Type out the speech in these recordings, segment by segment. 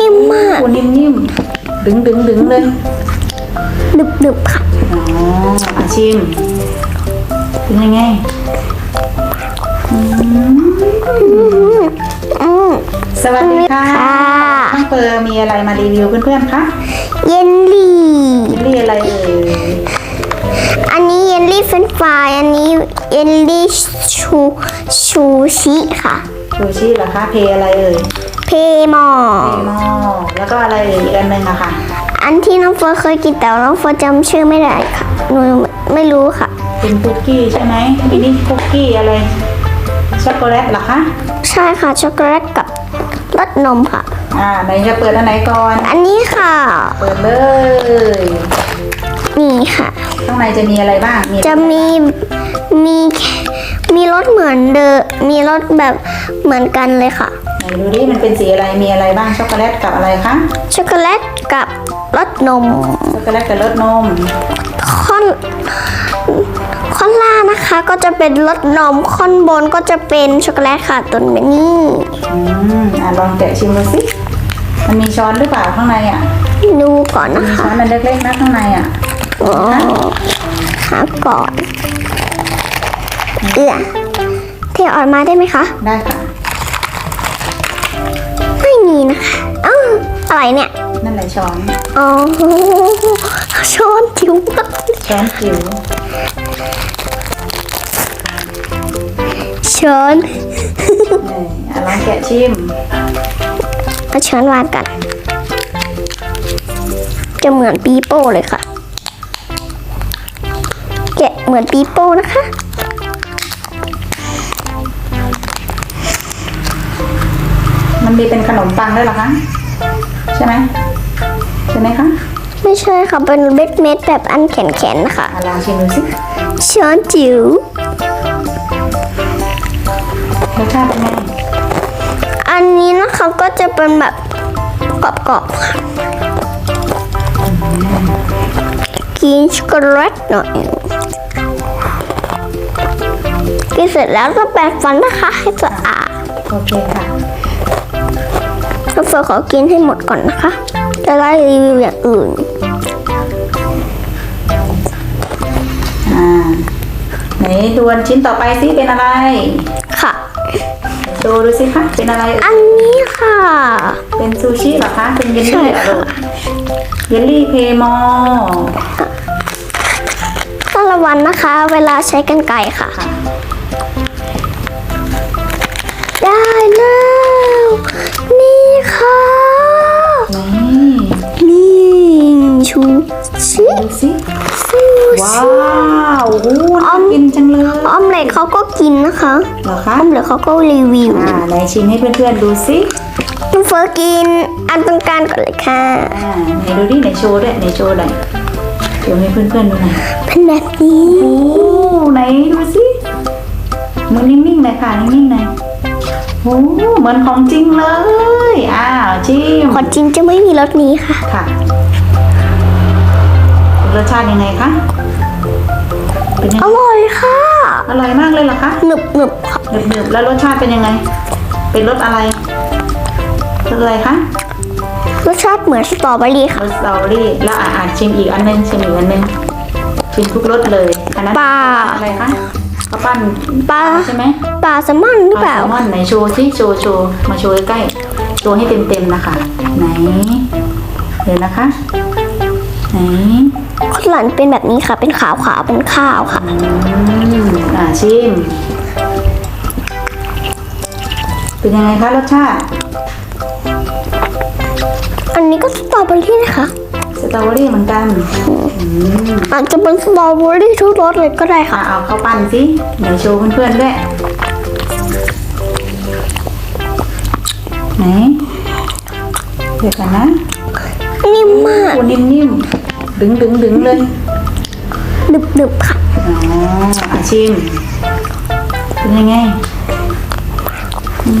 นิ่มมากโอ้นิ่มๆดึงดึงดึงเลยหนึบหนึบๆค่ะอ๋ออาชิมเป็นยังไงอืมสวัสดีค่ะค่ะน้องเปอร์มีอะไรมารีวิวเพื่อนๆคะเยลลี่เยลลี่อะไรเอ่ยอันนี้เยลลี่เฟรนช์ฟรายอันนี้เยลลี่ชูชูชิค่ะซูชิเหรอคะเพอะไรเอ่ย เพมอเพมอแล้วก็อะไรเอ่ยอีกอันหนึ่งอะค่ะ อันที่น้องเฟิร์สเคยกินแต่ว่าน้องเฟิร์สจำชื่อไม่ได้ค่ะหนูไม่รู้ค่ะ เป็นคุกกี้ใช่ไหมมินิคุกกี้อะไร ช็อกโกแลตเหรอคะ ใช่ค่ะช็อกโกแลตกับรสนมค่ะ อ่าไหนจะเปิดอันไหนก่อน อันนี้ค่ะ เปิดเลย นี่ค่ะ ข้างในจะมีอะไรบ้างมีจะมีมีมีรสเหมือนเดอมีรสแบบเหมือนกันเลยค่ะไหน ดูดิมันเป็นสีอะไรมีอะไรบ้างช็อกโกแลตกับอะไรคะช็อกโกแลตกับรสนมช็อกโกแลตกับรสนมค่อนค่อนล่างนะคะก็จะเป็นรสนมค่อนบนก็จะเป็นช็อกโกแลตค่ะตัวนี้อืมอะลองแกะชิมดูสิมันมีช้อนหรือเปล่าข้างในอะดูก่อนนะมีคะช้อนมันเล็กๆนะข้างในอะอ๋อหาก่อนเอื้อเทออกมาได้ไหมคะ ได้ค่ะ อะไรเนี่ย นั่นแหละช้อน อ๋อ ช้อนจิ๋วมากช้อนจิ๋ว ช้อนนี่อะลองแกะชิมเอาช้อนวางกัน จะเหมือนปีโป้เลยค่ะ แกะเหมือนปีโป้นะคะมันมีเป็นขนมปังด้วยเหรอคะ ใช่ไหมใช่ไหมคะไม่ใช่ค่ะเป็นเม็ดเม็ดๆแบบอันแข็งๆนะคะอะลองชิมดูสิช้อนจิ๋วรสชาติเป็นไงอันนี้นะคะก็จะเป็นแบบกรอบๆค่ะกินช็อกโกแลตหน่อยกินเสร็จแล้วก็แปรงฟันนะคะให้สะอาดโอเคค่ะ เราเฟิร์นขอกินให้หมดก่อนนะคะจะได้รีวิวอย่างอื่นอ่าไหนดวนชิ้นต่อไปสิเป็นอะไร ค่ะ ดูดูสิคะเป็นอะไรเอ่ยอันนี้ค่ะ เป็นซูชิเหรอคะ เป็นเยลใช่ลี่เหรอค่ะลูกเยลลี่เพมอต้องระวังนะคะ เวลาใช้กันไกรค่ะ ค่ะ สิซูว้าชิวโอ้น่ากินจังเลยออมเล็ตเขาก็กินนะคะเหรออคะอมเล็ตเขาก็รีวิวอ่าไหนชิมให้เพื่อนๆดูสิน้องเฟิร์สกินอันตรงกลางก่อนเลยค่ะอ่าไหนดูดิไหนโชว์ด้วยไหนโชว์หน่อยโชว์ให้เพื่อนๆดูหน่อยเป็นแบบนี้โอ้ไหนดูสิมือนิ่งๆหน่อยค่ะนิ่งๆหน่อยโอ้เหมือนของจริงเลย อ้าวชิมขอจริงจะไม่มีรสนี้ค่ะ ค่ะ รสชาติยังไงคะเป็นยังอไงร่อยค่ะ อร่อยมากเลยเหรอคะหนึบหนึบๆค่ะหนึบๆแล้วรสชาติเป็นยังไง เป็นรสอะไรรสอะไรคะรสชาติเหมือนสตรอเบอรี่รค่ะสสตรอเบอรี่แล้วอะอ่านชิมอีกอันหนึงชิมอีกอันหนึงชิมทุกรสเลยอันนั้นปลา อะไรคะข้าวปั้นปลาใช่ไหม ปลาแซลมอนหรือเปล่า แซลมอนไหนโชว์สิโชว์โชว์มาโชว์ใกล้ๆโชว์ให้เต็มๆนะคะ ไหนเดี๋ยวนะคะ ไหนข้าง หลังเป็นแบบนี้ค่ะ เป็นขาวขาวๆเป็นข้าวค่ะอืมอ่าชิม เป็นยังไงคะรสชาติอันนี้ก็สตรอเบอรี่นะคะสตรอเบอรี่เหมือนกันอาจจะเป็นสตรอเบอรี่ทุกรสเลยก็ได้อะค่ะเอาเข้าปั้นสิไหนโชว์เพื่อนๆด้วยไหนเดี๋ยวกันนะนิ่มมาก โอ้นิ่มๆ ดึงดึงดึงเลยหนึบหนึบๆค่ะอ๋ออาชิมเป็นยังไงอื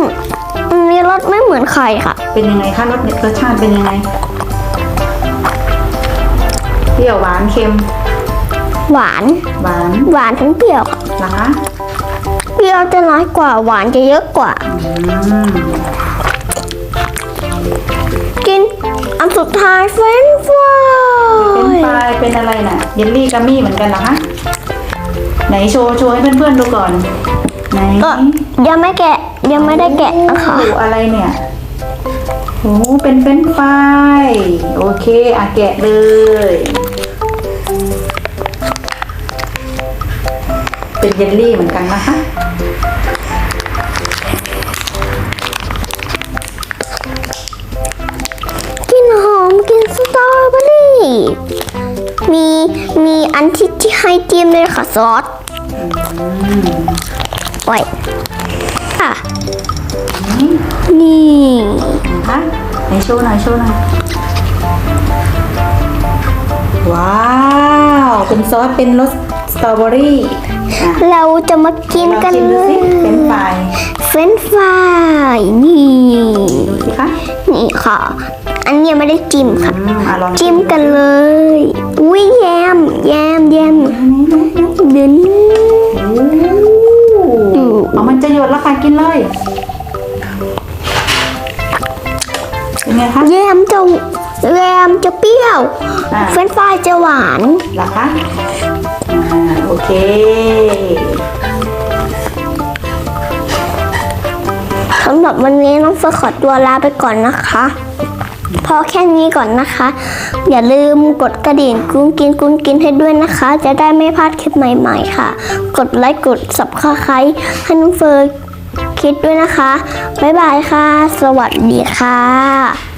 มอันนี้รสไม่เหมือนไข่ค่ะ เป็นยังไงคะรสรสชาติเป็นยังไงเปรี้ยวหวานเค็ม หวาน หวาน หวานทั้งเปรี้ยวค่ะเหรอคะเปรี้ยวจะน้อยกว่าหวานจะเยอะกว่า อืม สุดท้ายเฟรนช์ฟราเป็นยปลายเป็นอะไรน่ะ เยลลี่กัมมี่เหมือนกันเหรอคะ ไหนโชว์โชว์ให้เพื่อนๆดูก่อน ไหนก็ยังไม่แกะยังไม่ได้แกะนะคะโอ้อะไรเนี่ยโอ้เป็นเฟรนช์ฟรายโอเคอะแกะเลยเป็นเยลลี่เหมือนกันนะคะ มีมีอันที่ที่ให้จิ้มด้วยค่ะซอสไว้ค่ะนี่นะคะไหนโชว์หน่อยโชว์หน่อยว้าว เป็นซอสเป็นรสสตรอเบอรี่อะเราจะมากินลองกันชิมเลดูสิยเป็นไฟรายเฟรนช์ฟรายนี่ดูสิคะนี่ค่ะอั นนี้ยังไม่ได้จิ้มค่ะอืมอะลองจิ้มกันเลย อุ้ยแยมแยมแยมเดินโอ้เอามันจะหยดแล้วค่ะกินเลยเป็นไงคะ แยมจะแยมจะเปรี้ยว อ่าเฟรนช์ฟรายจะหวาน เหรอคะอ่าโอเค สำหรับวันนี้น้องเฟิร์นขอตัวลาไปก่อนนะคะ พอแค่นี้ก่อนนะคะ อย่าลืมกดกระดิ่งกุ้งกินกุ้งกินให้ด้วยนะคะ จะได้ไม่พลาดคลิปใหม่ๆค่ะ กดไลค์กด subscribe ให้น้องเฟิร์คิดด้วยนะคะ บ๊ายบายค่ะ สวัสดีค่ะ